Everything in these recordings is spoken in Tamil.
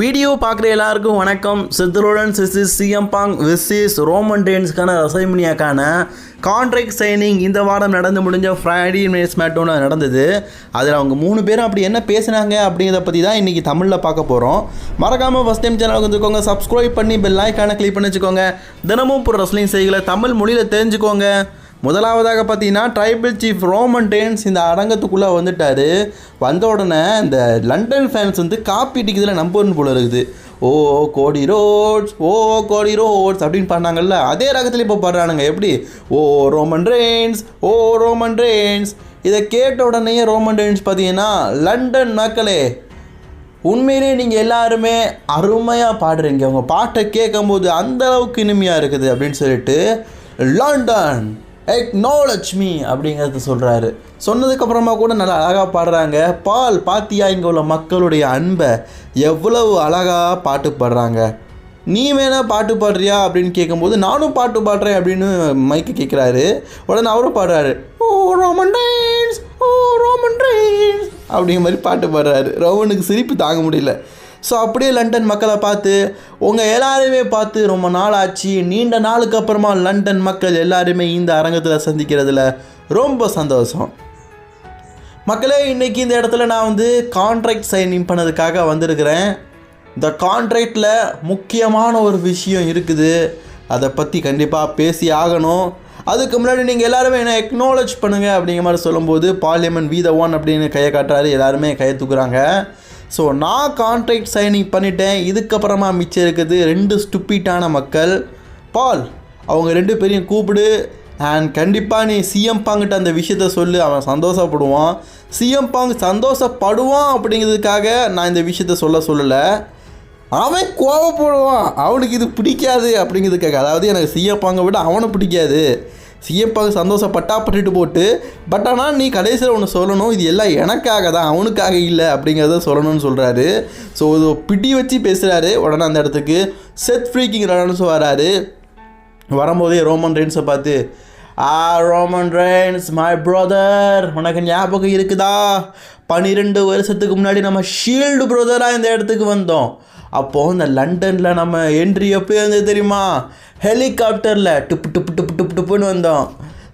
வீடியோ பார்க்குற எல்லாருக்கும் வணக்கம். சித்தருடன் சிசிஸ் சிஎம் பாங் விசிஸ் ரோமன் டேன்ஸ்க்கான ரசைமணியாக்கான கான்ட்ராக்ட் சைனிங் இந்த வாரம் நடந்து முடிஞ்ச ஃப்ரைடே மேட்ச் மேட்டோன்னு நடந்தது. அதில் அவங்க மூணு பேரும் அப்படி என்ன பேசுனாங்க அப்படிங்கிறத பற்றி தான் இன்றைக்கி தமிழில் பார்க்க போகிறோம் மறக்காமல் ஃபஸ்ட் டைம் சேனலுக்கு வந்துக்கோங்க சப்ஸ்கிரைப் பண்ணி பெல் ஐக்கான கிளிக் பண்ணி வச்சுக்கோங்க. தினமும் ஒரு ரஸ்லிங் செய்திகளை தமிழ் மொழியில் தெரிஞ்சுக்கோங்க. முதலாவதாக பார்த்தீங்கன்னா ட்ரைபிள் சீஃப் ரோமன் டேன்ஸ் இந்த அரங்கத்துக்குள்ளே வந்துட்டார். வந்த உடனே இந்த லண்டன் ஃபேன்ஸ் வந்து காப்பி அடிக்கிறதுல நம்பர்னு போல இருக்குது. ஓ கோடி ரோட்ஸ் ஓ கோடி ரோட்ஸ் அப்படின்னு பாடினாங்கல்ல அதே ரகத்தில் இப்போ பாடுறானுங்க. எப்படி? Oh Roman Reigns oh Roman Reigns இதை கேட்ட உடனே ரோமன் ரெயின்ஸ் பார்த்தீங்கன்னா லண்டன் மக்களே உண்மையிலே நீங்கள் எல்லாருமே அருமையாக பாடுறீங்க. உங்கள் பாட்டை கேட்கும்போது அந்த அளவுக்கு இனிமையாக இருக்குது. அப்படின்னு சொல்லிட்டு லண்டன் எக்னாலஜ் மீ அப்படிங்கிறத சொல்கிறாரு சொன்னதுக்கப்புறமா கூட நல்லா அழகாக பாடுறாங்க. பால் பாத்தியா இங்கே உள்ள மக்களுடைய அன்பை எவ்வளவு அழகாக பாட்டு பாடுறாங்க. நீ வேணால் பாட்டு பாடுறியா அப்படின்னு கேட்கும்போது நானும் பாட்டு பாடுறேன் அப்படின்னு மைக்கு கேட்குறாரு உடனே அவரும் பாடுறாரு. ஓ ரோமன் டைன்ஸ் ஓ ரோமன் டைன்ஸ் அப்படிங்கிற மாதிரி பாட்டு பாடுறாரு. ரோமனுக்கு சிரிப்பு தாங்க முடியல. ஸோ அப்படியே லண்டன் மக்களை பார்த்து உங்கள் எல்லாருமே பார்த்து ரொம்ப நாள் ஆச்சு நீண்ட நாளுக்கு அப்புறமா லண்டன் மக்கள் எல்லாருமே இந்த அரங்கத்தில் சந்திக்கிறதுல ரொம்ப சந்தோஷம். மக்களே இன்றைக்கி இந்த இடத்துல நான் வந்து கான்ட்ராக்ட் சைனிங் பண்ணதுக்காக வந்திருக்கிறேன். இந்த கான்ட்ராக்டில் முக்கியமான ஒரு விஷயம் இருக்குது. அதை பற்றி கண்டிப்பாக பேசி ஆகணும். அதுக்கு முன்னாடி நீங்கள் எல்லாருமே என்ன எக்னாலஜ் பண்ணுங்கள் அப்படிங்கிற மாதிரி சொல்லும்போது பார்லிமெண்ட் வீத ஒன் அப்படின்னு கையை காட்டுறாரு. எல்லாருமே கையை தூக்குறாங்க. ஸோ நான் கான்ட்ராக்ட் சைனிங் பண்ணிட்டேன். இதுக்கப்புறமா மிச்சம் இருக்குது ரெண்டு ஸ்டுப்பிட்டான மக்கள். பால் அவங்க ரெண்டு பேரையும் கூப்பிடு. அண்ட் கண்டிப்பாக நீ சிஎம் பாங்கிட்ட அந்த விஷயத்த சொல்லு. அவன் சந்தோஷப்படுவான். சிஎம் பாங் சந்தோஷப்படுவான் அப்படிங்கிறதுக்காக நான் இந்த விஷயத்த சொல்ல சொல்லலை. அவன் கோவப்படுவான். அவனுக்கு இது பிடிக்காது அப்படிங்கிறதுக்காக. அதாவது எனக்கு சிஎம் பாங்கை விட அவனை பிடிக்காது. சிஎம் பாங்க சந்தோஷப்பட்டா பட்டுட்டு போட்டு பட் ஆனால் நீ கடைசியில் ஒன்று சொல்லணும் இது எல்லாம் எனக்காக தான் அவனுக்காக இல்லை அப்படிங்கிறத சொல்லணும்னு சொல்கிறாரு ஸோ இது பிடி வச்சு பேசுகிறாரு உடனே அந்த இடத்துக்கு செத் ஃப்ரீக்கிங் ரனன்ஸும் வராரு. வரும்போதே ரோமன் ரெயின்ஸை பார்த்து ah Roman Reigns my brother உனக்கு ஞாபகம் இருக்குதா? பன்னிரெண்டு வருஷத்துக்கு முன்னாடி நம்ம ஷீல்டு பிரதராக இந்த இடத்துக்கு வந்தோம். அப்போது இந்த லண்டனில் நம்ம என்ட்ரி எப்படி இருந்தது தெரியுமா? ஹெலிகாப்டரில் டுப்பு டுப்பு டுப்பு டுப்புன்னு வந்தோம்.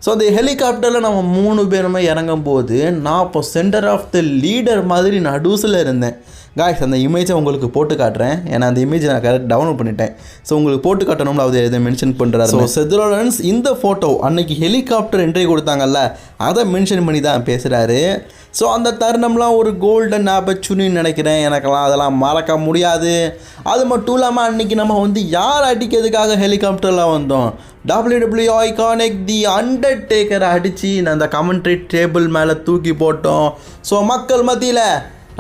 ஸோ அந்த ஹெலிகாப்டரில் நம்ம மூணு பேருமே இறங்கும் போது நான் அப்போ சென்டர் ஆஃப் த லீடர் மாதிரி நடுஸில் இருந்தேன். காய்ஸ் அந்த இமேஜை உங்களுக்கு போட்டு காட்டுறேன். ஏன்னா அந்த இமேஜை நான் கரெக்ட் டவுன்லோட் பண்ணிட்டேன். ஸோ உங்களுக்கு போட்டு காட்டணும்னு அவர் எதை மென்ஷன் பண்ணுறாரு ஸோ செத்ரோலன்ஸ் இந்த ஃபோட்டோ அன்னைக்கு ஹெலிகாப்டர் என்ட்ரி கொடுத்தாங்கல்ல அதை மென்ஷன் பண்ணி தான் பேசுகிறாரு ஸோ அந்த தருணம்லாம் ஒரு கோல்டன் ஆப்பர்ச்சுனின்னு நினைக்கிறேன். எனக்கெல்லாம் அதெல்லாம் மறக்க முடியாது. அது மட்டும் இல்லாமல் அன்றைக்கி நம்ம வந்து யார் அடிக்கிறதுக்காக ஹெலிகாப்டரில் வந்தோம்? டபிள்யூ ஐகானிக் தி அண்டர்டேக்கரை அடித்து அந்த கமெண்ட்ரி டேபிள் மேலே தூக்கி போட்டோம். ஸோ மக்கள் மத்தியில்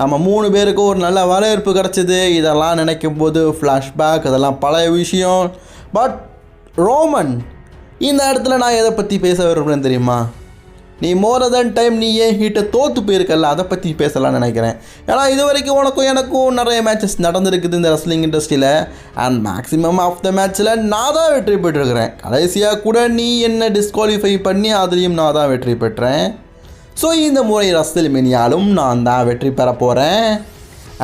நம்ம மூணு பேருக்கு ஒரு நல்ல வரவேற்பு கிடச்சிது. இதெல்லாம் நினைக்கும் போது ஃப்ளாஷ்பேக் அதெல்லாம் பழைய விஷயம். பட் ரோமன் இந்த இடத்துல நான் எதை பற்றி பேச விரும்புகிறேன் தெரியுமா? நீ மோர் தென் டைம் நீ ஏன் ஹீட்டை தோற்று போயிருக்கல அதை பற்றி பேசலாம்னு நினைக்கிறேன். ஏன்னா இது வரைக்கும் உனக்கும் எனக்கும் நிறைய மேட்சஸ் நடந்திருக்குது இந்த ரெஸ்லிங் இண்டஸ்ட்ரியில் அண்ட் மேக்ஸிமம் ஆஃப் த மேட்ச்சில் நான் தான் வெற்றி பெற்றிருக்கிறேன். கடைசியாக கூட நீ என்ன டிஸ்குவாலிஃபை பண்ணி அதுலேயும் நான் தான் வெற்றி பெற்றேன். ஸோ இந்த முறை ரஸ்தில் மினியாலும் நான் தான் வெற்றி பெற போகிறேன்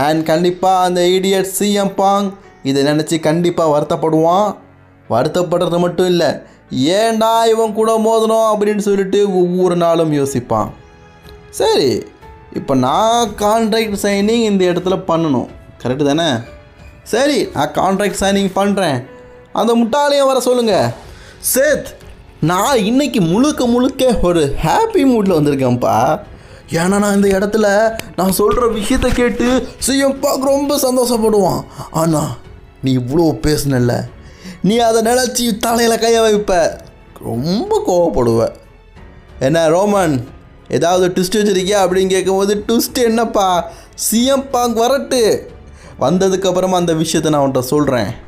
அண்ட் கண்டிப்பாக அந்த இடியட் சிஎம் பாங் இதை நினச்சி கண்டிப்பாக வருத்தப்படுவான். வருத்தப்படுறது மட்டும் இல்லை ஏண்டா இவன் கூட மோதணும் அப்படின்னு சொல்லிட்டு ஒவ்வொரு நாளும் யோசிப்பான். சரி இப்போ நான் கான்ட்ராக்ட் சைனிங் இந்த இடத்துல பண்ணணும். கரெக்டு தானே? சரி நான் கான்ட்ராக்ட் சைனிங் பண்ணுறேன் அந்த முட்டாளையும் வர சொல்லுங்கள் சேத் நான் இன்னைக்கு முழுக்க முழுக்க ஒரு ஹாப்பி மூடில் வந்திருக்கேன்ப்பா. ஏன்னா நான் இந்த இடத்துல நான் சொல்கிற விஷயத்தை கேட்டு சிஎம் பார்க்க ரொம்ப சந்தோஷப்படுவான். ஆனால் நீ இவ்வளோ பேசுனல்ல. நீ அதை நினச்சி தலையில் கையை வைப்ப. ரொம்ப கோவப்படுவ. என்ன ரோமன் ஏதாவது ட்விஸ்ட் வச்சுருக்கியா அப்படின்னு கேட்கும்போது ட்விஸ்ட் என்னப்பா? சிஎம் பாங்க் வரட்டு. வந்ததுக்கப்புறமா அந்த விஷயத்தை நான் உன்ட்ட சொல்கிறேன்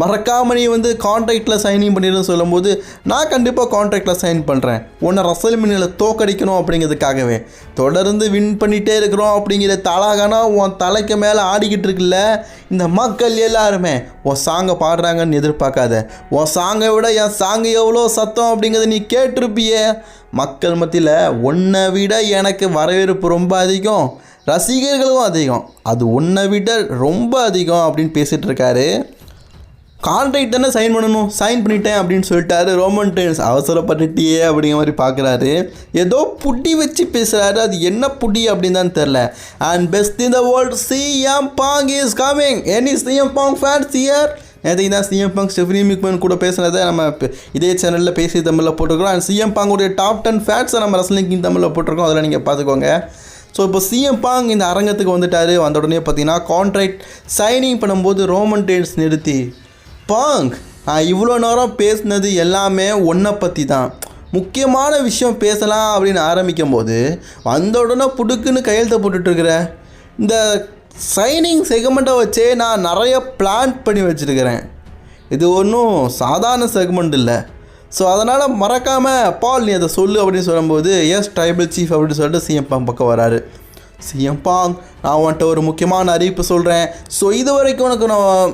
மறக்காம நீ வந்து கான்ட்ராக்டில் சைனிங் பண்ணிடுன்னு சொல்லும்போது நான் கண்டிப்பாக கான்ட்ராக்டில் சைன் பண்ணுறேன் உன்னை ரசல் மினில் தோக்கடிக்கணும் அப்படிங்கிறதுக்காகவே. தொடர்ந்து வின் பண்ணிகிட்டே இருக்கிறோம் அப்படிங்கிற தலாகனா உன் தலைக்கு மேலே ஆடிக்கிட்டு இருக்குல்ல இந்த மக்கள் எல்லாருமே உன் சாங்கை பாடுறாங்கன்னு எதிர்பார்க்காத. உன் சாங்கை விட என் சாங்கு எவ்வளோ சத்தம் அப்படிங்கிறத நீ கேட்டிருப்பியே. மக்கள் மத்தியில் உன்னை விட எனக்கு வரவேற்பு ரொம்ப அதிகம். ரசிகர்களும் அதிகம். அது உன்னை விட ரொம்ப அதிகம் அப்படின்னு பேசிகிட்டு இருக்காரு. கான்ட்ராக்ட் தானே சைன் பண்ணணும்? சைன் பண்ணிட்டேன் அப்படின்னு சொல்லிட்டாரு. ரோமன் டைம்ஸ் அவசரப்பட்டுட்டியே அப்படிங்கிற மாதிரி பார்க்குறாரு. ஏதோ புட்டி வச்சு பேசுகிறாரு அது என்ன புட்டி அப்படின்னு தான் தெரில and best in the world CM Punk is coming any CM Punk fans here நேற்றுக்கு தான் சிஎம் பாங் ஸ்டெஃபனி மிக்மன் கூட பேசுனதை நம்ம இதே சேனலில் பேசி தமிழில் போட்டிருக்கோம் அண்ட் சிஎம் பாங்குடைய டாப் டென் ஃபேட்ஸை நம்ம ரசலிங்கிங் தமிழில் போட்டிருக்கோம். அதில் நீங்கள் பார்த்துக்கோங்க. ஸோ இப்போ சிஎம் பாங் இந்த அரங்கத்துக்கு வந்துட்டார். வந்த உடனே பார்த்தீங்கன்னா கான்ட்ராக்ட் சைனிங் பண்ணும்போது ரோமன் டேன்ஸ் நிறுத்தி. பாங் நான் இவ்வளோ நேரம் பேசுனது எல்லாமே ஒன்றை பற்றி தான் முக்கியமான விஷயம் பேசலாம் அப்படின்னு ஆரம்பிக்கும் போது வந்த உடனே புடுக்குன்னு கையெழுத்த போட்டுட்ருக்குற. இந்த சைனிங் செக்மெண்ட்டை வச்சே நான் நிறைய பிளான் பண்ணி வச்சுருக்கிறேன். இது ஒன்றும் சாதாரண செக்மெண்ட் இல்லை. ஸோ அதனால் மறக்காமல் பால் நீ அதை சொல்லு அப்படின்னு சொல்லும்போது எஸ் ட்ரைபல் சீஃப் அப்படின்னு சொல்லிட்டு சிஎம் பாங் பக்கம் வராரு. சிஎம் பாங் நான் உன்கிட்ட ஒரு முக்கியமான அறிவிப்பு சொல்கிறேன் ஸோ இது வரைக்கும் உனக்கு நான்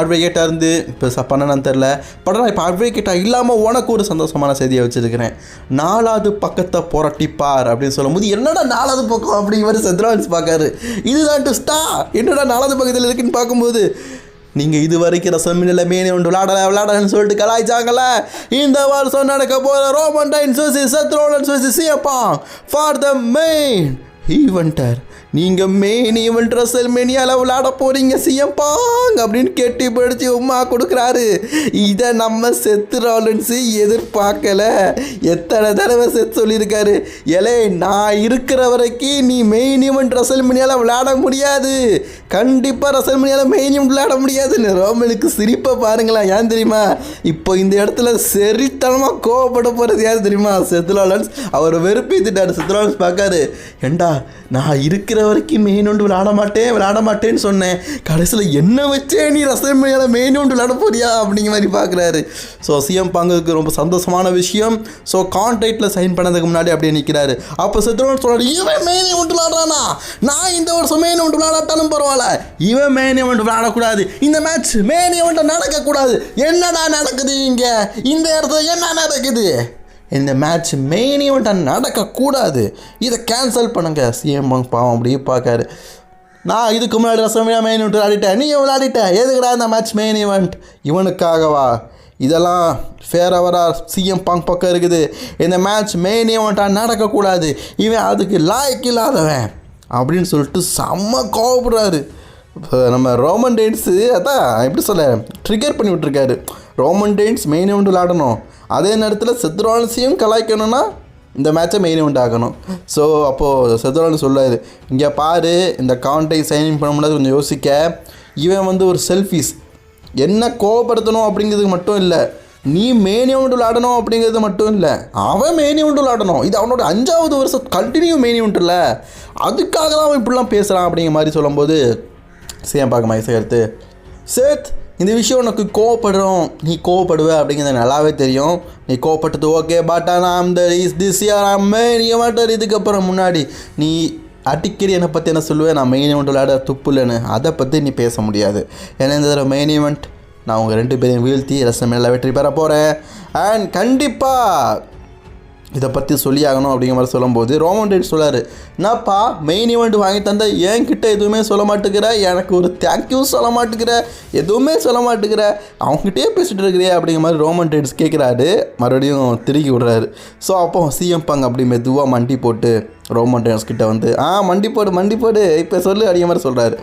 அட்வொகேட்டாக இருந்து இப்போ ச தெரில பட் நான் இப்போ அட்வொகேட்டாக இல்லாமல் உனக்கு ஒரு சந்தோஷமான செய்தியை வச்சுருக்கிறேன். நாலாவது பக்கத்தை புரட்டிப்பார் அப்படின்னு சொல்லும்போது என்னடா நாலாவது பக்கம் அப்படிங்கிற மாதிரி சத்ரான்ஸ் பார்க்காரு. இதுதான் டுஸ்டா என்னடா நாலாவது பக்கத்தில் இருக்குன்னு பார்க்கும்போது நீங்கள் இது வரைக்கும் ரசமினில் மேனி ஒன்று விளாடல விளாடலன்னு சொல்லிட்டு கலாய்ச்சாங்கள இந்த வருஷம் நடக்க போகிற ரோமன் டைன் சோசி சத்ரோலன் சோசி சியப்பாங் ஃபார் த மெயின் ஈவெண்டர் நீங்கள் மெயின் ஈவெண்ட் ரசல் மேனியால் விளாட போகிறீங்க சியப்பாங் அப்படின்னு கெட்டி பிடிச்சி உமா கொடுக்குறாரு. இதை நம்ம செத்து ராலன்ஸு எதிர்பார்க்கல. எத்தனை தடவை செத்து சொல்லியிருக்காரு. எலே நான் இருக்கிற வரைக்கும் நீ மெயின் ஈவெண்ட் ரசல் மேனியால் விளையாட முடியாது. கண்டிப்பாக ரசல் மேனியால் மெயின் ஈவெண்ட் விளையாட முடியாதுன்னு ரோமனுக்கு சிரிப்பை பாருங்களேன். ஏன் தெரியுமா? இப்போ இந்த இடத்துல சரித்தனமாக கோவப்பட போகிறது யார் தெரியுமா? செத்துலாலன்ஸ் அவர் வெறுப்பேத்திட்டார். செத்துலாலன்ஸ் பார்க்காரு. ஏண்டா நான் இருக்கிற வரைக்கும் மெயின் ஒன்று விளாட மாட்டேன் விளாட மாட்டேன்னு சொன்னேன். கடைசியில் என்ன வச்சே நீ ரசமையால் மெயின் ஒன்று விளாட போறியா அப்படிங்கிற மாதிரி பார்க்குறாரு. ஸோ சிஎம் பாங்குக்கு ரொம்ப சந்தோஷமான விஷயம். ஸோ கான்ட்ராக்டில் சைன் பண்ணதுக்கு முன்னாடி அப்படியே நிற்கிறாரு அப்போ சித்திரவன் சொல்கிறார் இவன் மெயின் ஒன்று விளாடுறானா நான் இந்த வருஷம் மெயின் ஒன்று விளையாடாட்டாலும் பரவாயில்ல. இவன் மெயின் ஒன்று விளாடக்கூடாது இந்த மேட்ச் மெயின் ஒன்று நடக்கக்கூடாது. என்னடா நடக்குது இங்கே? இந்த இடத்துல என்ன நடக்குது? இந்த மேட்ச் மெயின் ஈவெண்ட்டாக நடக்கக்கூடாது. இதை கேன்சல் பண்ணுங்கள் சிஎம் பாவம் அப்படியே பார்க்காரு. நான் இதுக்கு முன்னாடி ரசமையாக மெயின் ஈவெண்ட் விளையாடிட்டேன் நீ விளையாடிட்ட எதுக்குடா இந்த மேட்ச் மெயின் ஈவெண்ட் இவனுக்காகவா? இதெல்லாம் ஃபேரவராக சிஎம் பங்க் பக்கம் இருக்குது. இந்த மேட்ச் மெயின் ஈவெண்ட்டாக நடக்கக்கூடாது. இவன் அதுக்கு லாய்க்கு இல்லாதவன். அப்படின்னு சொல்லிட்டு செம்ம கோவப்படுறாரு. நம்ம ரோமன் டெயின்ஸு அதான் எப்படி சொல்ல ட்ரிகர் பண்ணி விட்டுருக்காரு. ரோமன் டெயின்ஸ் மெயின் ஈவெண்ட் விளாடணும் அதே நேரத்தில் செத்ரான்ஸையும் கலாய்க்கணும்னா இந்த மேட்சை மெயின் ஈவெண்ட் ஆகணும். ஸோ அப்போது செத்ரான் சொல்லாது இங்கே பாரு இந்த காண்டை சைனிங் பண்ண முடியாது கொஞ்சம் யோசிக்க. இவன் வந்து ஒரு செல்ஃபிஸ் என்ன கோவப்படுத்தணும் அப்படிங்கிறதுக்கு மட்டும் இல்லை. நீ மெயின் ஈவெண்ட் விளாடணும் அப்படிங்கிறது மட்டும் இல்லை. அவன் மெயின் ஈவெண்ட் விளாடணும் இது அவனோட அஞ்சாவது வருஷம் கண்டினியூ மெயின் ஈவெண்ட் இல்லை அதுக்காக தான் அவன் இப்படிலாம் பேசுகிறான் அப்படிங்கிற மாதிரி சொல்லும்போது சேம் பார்க்க மைசை எடுத்து சேத் இந்த விஷயம் உனக்கு கோவப்படுறோம். நீ கோவப்படுவ அப்படிங்கிறது நல்லாவே தெரியும். நீ கோவப்பட்டது ஓகே பட் ஆனால் அந்த இஸ் திஸ் இயர் அம்மே நீ மாட்டார் இதுக்கப்புறம் முன்னாடி நீ அடிக்கடி என்னை பற்றி என்ன சொல்லுவேன் நான் மெயின் இவெண்ட் விளையாட துப்பு இல்லைன்னு. அதை பற்றி நீ பேச முடியாது. ஏன்னா இந்த தடவை மெயின் இவெண்ட் நான் உங்கள் ரெண்டு பேரையும் வீழ்த்தி ரசம் மேலே வெற்றி பெற போகிறேன் அண்ட் கண்டிப்பாக இதை பற்றி சொல்லி ஆகணும் அப்படிங்கிற மாதிரி சொல்லும்போது ரோமன் டேட் சொல்லாரு என்னப்பா மெயின் ஈவெண்ட் வாங்கி தந்த என்கிட்ட எதுவுமே சொல்ல மாட்டேங்கிற எனக்கு ஒரு தேங்க்யூ சொல்ல மாட்டேங்கிற எதுவுமே சொல்ல மாட்டேங்கிற அவங்ககிட்டயே பேசிட்டு இருக்கிறியே அப்படிங்கிற மாதிரி ரோமன் ரைட்ஸ் கேட்குறாரு. மறுபடியும் திருக்கி விடுறாரு. ஸோ அப்போ சிஎம் பங் அப்படி மெதுவாக மண்டி போட்டு ரோமன் டெயின்ஸ் கிட்ட வந்து ஆ மண்டி போடு மண்டி போடு இப்போ சொல்லு அப்படிங்கிற மாதிரி சொல்கிறாரு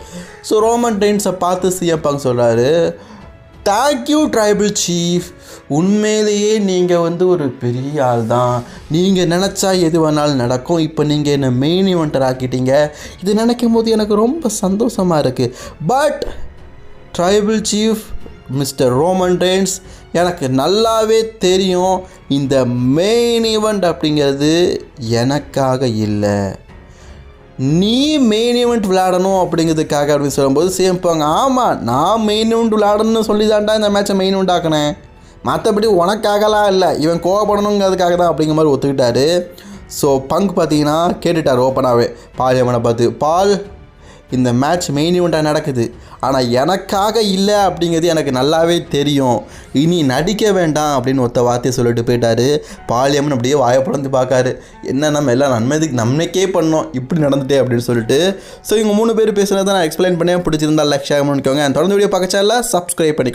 ஸோ ரோமன் டெயின்ஸை பார்த்து சிஎம் பங் சொல்கிறாரு தேங்க்யூ ட்ரைபிள் சீஃப் உண்மையிலேயே நீங்கள் வந்து ஒரு பெரிய ஆள் தான். நீங்கள் நினச்சா எது வேணாலும் நடக்கும். இப்போ நீங்கள் என்னை மெயின் இவெண்டர் ஆக்கிட்டீங்க? இது நினைக்கும் போது எனக்கு ரொம்ப சந்தோஷமாக இருக்குது but tribal chief mister Roman Reigns எனக்கு நல்லாவே தெரியும். இந்த மெயின் ஈவெண்ட் அப்படிங்கிறது எனக்காக இல்லை. நீ மெயின் ஈவெண்ட் விளையாடணும் அப்படிங்கிறதுக்காக அப்படின்னு சொல்லும்போது சேமிப்பாங்க ஆமாம் நான் மெயின் ஈவெண்ட் விளையாடணும்னு சொல்லி தான்டா இந்த மேட்சை மெயின் ஈவெண்ட் ஆக்கினேன். மற்றபடி உனக்காகலாம் இல்லை இவன் கோவப்படணுங்கிறதுக்காக தான் அப்படிங்கிற மாதிரி ஒத்துக்கிட்டாரு. ஸோ பங்க் பார்த்தீங்கன்னா கேட்டுட்டார் ஓப்பனாகவே பால் எவனை பார்த்து? பால் இந்த மேட்ச் மெயின் இவெண்ட்டாக நடக்குது. ஆனால் எனக்காக இல்லை அப்படிங்கிறது எனக்கு நல்லாவே தெரியும். இனி நடிக்க வேண்டாம் அப்படின்னு ஒருத்த வார்த்தையை சொல்லிட்டு போயிட்டாரு. பாலியம்மன் அப்படியே வாயை பிளந்து பார்க்காரு. என்ன நம்ம எல்லாம் நன்மைக்கு நம்மளுக்கே பண்ணோம். இப்படி நடந்துட்டே அப்படின்னு சொல்லிட்டு. ஸோ இவங்க மூணு பேர் பேசுனதை நான் எக்ஸ்பிளைன் பண்ணேன். பிடிச்சிருந்தா லைக் ஷேர் பண்ணிக்கோங்க தொடர்ந்து வீடியோ பார்க்கச்சா சப்ஸ்கிரைப் பண்ணிக்கோ